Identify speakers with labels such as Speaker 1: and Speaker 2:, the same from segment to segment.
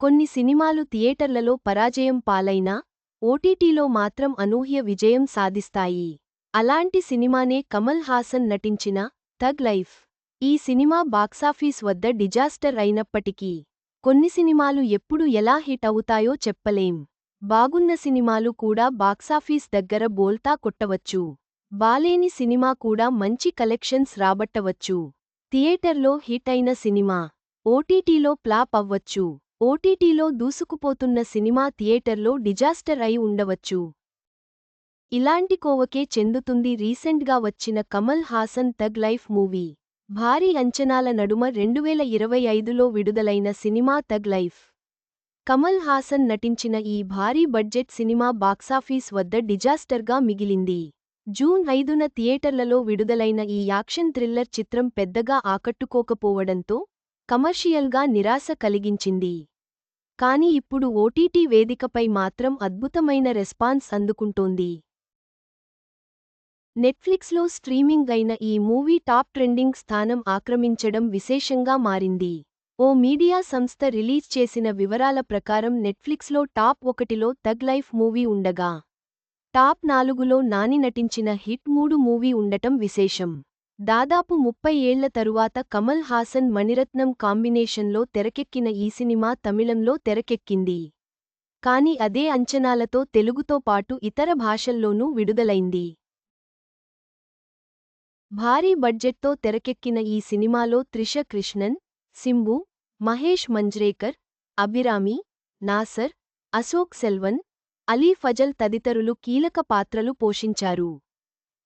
Speaker 1: కొన్ని సినిమాలు థియేటర్లలో పరాజయం పాలైనా ఓటీటీలో మాత్రం అనూహ్య విజయం సాధిస్తాయి. అలాంటి సినిమానే కమల్ హాసన్ నటించిన థగ్ లైఫ్. ఈ సినిమా బాక్సాఫీస్ వద్ద డిజాస్టర్ అయినప్పటికీ కొన్ని సినిమాలు ఎప్పుడు ఎలా హిట్ అవుతాయో చెప్పలేం. బాగున్న సినిమాలు కూడా బాక్సాఫీస్ దగ్గర బోల్తా కొట్టవచ్చు. బాలేని సినిమా కూడా మంచి కలెక్షన్స్ రాబట్టవచ్చు. థియేటర్లో హిట్ అయిన సినిమా ఓటీటీలో ప్లాప్ అవ్వచ్చు. ఓటీటీలో దూసుకుపోతున్న సినిమా థియేటర్లో డిజాస్టర్ అయి ఉండవచ్చు. ఇలాంటి కోవకే చెందుతుంది రీసెంట్గా వచ్చిన కమల్ హాసన్ తగ్ లైఫ్ మూవీ. భారీ అంచనాల నడుమ రెండువేల ఇరవై ఐదులో విడుదలైన సినిమా తగ్ లైఫ్. కమల్ హాసన్ నటించిన ఈ భారీ బడ్జెట్ సినిమా బాక్సాఫీస్ వద్ద డిజాస్టర్గా మిగిలింది. జూన్ ఐదున థియేటర్లలో విడుదలైన ఈ యాక్షన్ థ్రిల్లర్ చిత్రం పెద్దగా ఆకట్టుకోకపోవడంతో కమర్షియల్గా నిరాశ కలిగించింది. కాని ఇప్పుడు ఓటీటీ వేదికపై మాత్రం అద్భుతమైన రెస్పాన్స్ అందుకుంటోంది. నెట్ఫ్లిక్స్లో స్ట్రీమింగ్ అయిన ఈ మూవీ టాప్ ట్రెండింగ్ స్థానం ఆక్రమించడం విశేషంగా మారింది. ఓ మీడియా సంస్థ రిలీజ్ చేసిన వివరాల ప్రకారం నెట్ఫ్లిక్స్లో టాప్ ఒకటిలో తగ్ లైఫ్ మూవీ ఉండగా టాప్ నాలుగులో నాని నటించిన హిట్ మూడు మూవీ ఉండటం విశేషం. దాదాపు ముప్పై ఏళ్ళ తరువాత కమల్ హాసన్ మణిరత్నం కాంబినేషన్లో తెరకెక్కిన ఈ సినిమా తమిళంలో తెరకెక్కింది. కాని అదే అంచనాలతో తెలుగుతో పాటు ఇతర భాషల్లోనూ విడుదలైంది. భారీ బడ్జెట్తో తెరకెక్కిన ఈ సినిమాలో త్రిష కృష్ణన్ సింబు మహేష్ మంజ్రేకర్ అభిరామి నాసర్ అశోక్ సెల్వన్ అలీ ఫజల్ తదితరులు కీలక పాత్రలు పోషించారు.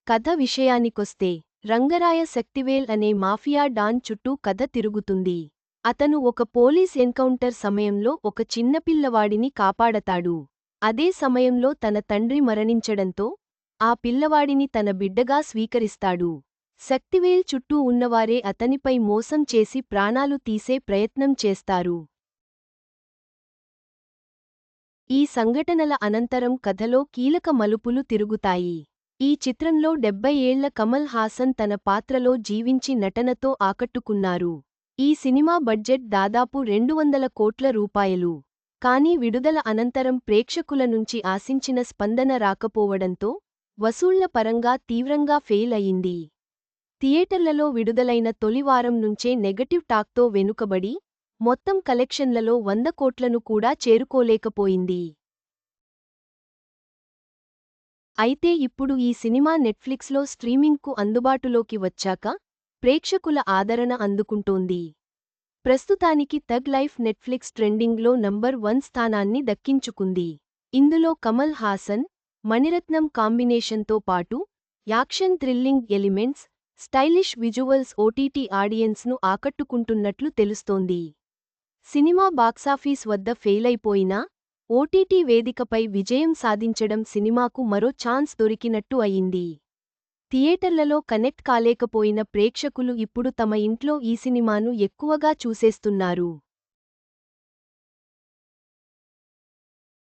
Speaker 1: కథ విషయానికొస్తే రంగరాయ శక్తివేల్ అనే మాఫియా డాన్ చుట్టూ కథ తిరుగుతుంది. అతను ఒక పోలీస్ ఎన్కౌంటర్ సమయంలో ఒక చిన్నపిల్లవాడిని కాపాడతాడు. అదే సమయంలో తన తండ్రి మరణించడంతో ఆ పిల్లవాడిని తన బిడ్డగా స్వీకరిస్తాడు. శక్తివేల్ చుట్టూ ఉన్నవారే అతనిపై మోసం చేసి ప్రాణాలు తీసే ప్రయత్నం చేస్తారు. ఈ సంఘటనల అనంతరం కథలో కీలక మలుపులు తిరుగుతాయి. ఈ చిత్రంలో డెబ్బై ఏళ్ళ కమల్ హాసన్ తన పాత్రలో జీవించి నటనతో ఆకట్టుకున్నారు. ఈ సినిమా బడ్జెట్ దాదాపు రెండు వందల కోట్ల రూపాయలు. కానీ విడుదల అనంతరం ప్రేక్షకుల నుంచి ఆశించిన స్పందన రాకపోవడంతో వసూళ్ళ పరంగా తీవ్రంగా ఫెయిల్ అయింది. థియేటర్లలో విడుదలైన తొలివారం నుంచే నెగటివ్ టాక్తో వెనుకబడి మొత్తం కలెక్షన్లలో వంద కోట్లను కూడా చేరుకోలేకపోయింది. అయితే ఇప్పుడు ఈ సినిమా నెట్ఫ్లిక్స్లో స్ట్రీమింగ్కు అందుబాటులోకి వచ్చాక ప్రేక్షకుల ఆదరణ అందుకుంటోంది. ప్రస్తుతానికి తగ్ లైఫ్ నెట్ఫ్లిక్స్ ట్రెండింగ్లో నంబర్ వన్ స్థానాన్ని దక్కించుకుంది. ఇందులో కమల్ హాసన్ మణిరత్నం కాంబినేషన్తో పాటు action thrilling elements stylish visuals OTT ఆడియన్స్ను ఆకట్టుకుంటున్నట్లు తెలుస్తోంది. సినిమా బాక్సాఫీస్ వద్ద ఫెయిలైపోయినా ఓటీటీ వేదికపై విజయం సాధించడం సినిమాకు మరో ఛాన్స్ దొరికినట్టు అయింది. థియేటర్లలో కనెక్ట్ కాలేకపోయిన ప్రేక్షకులు ఇప్పుడు తమ ఇంట్లో ఈ సినిమాను ఎక్కువగా చూసేస్తున్నారు.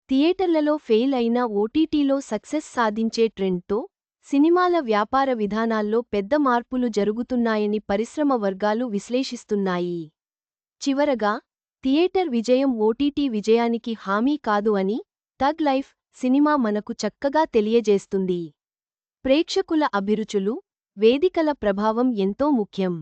Speaker 1: థియేటర్లలో ఫెయిల్ అయిన ఓటీటీలో సక్సెస్ సాధించే ట్రెండ్తో సినిమాల వ్యాపార విధానాల్లో పెద్ద మార్పులు జరుగుతున్నాయని పరిశ్రమ వర్గాలు విశ్లేషిస్తున్నాయి. చివరగా థియేటర్ విజయం ఓటీటీ విజయానికి హామీ కాదు అని తగ్ లైఫ్ సినిమా మనకు చక్కగా తెలియజేస్తుంది. ప్రేక్షకుల అభిరుచులు వేదికల ప్రభావం ఎంతో ముఖ్యం.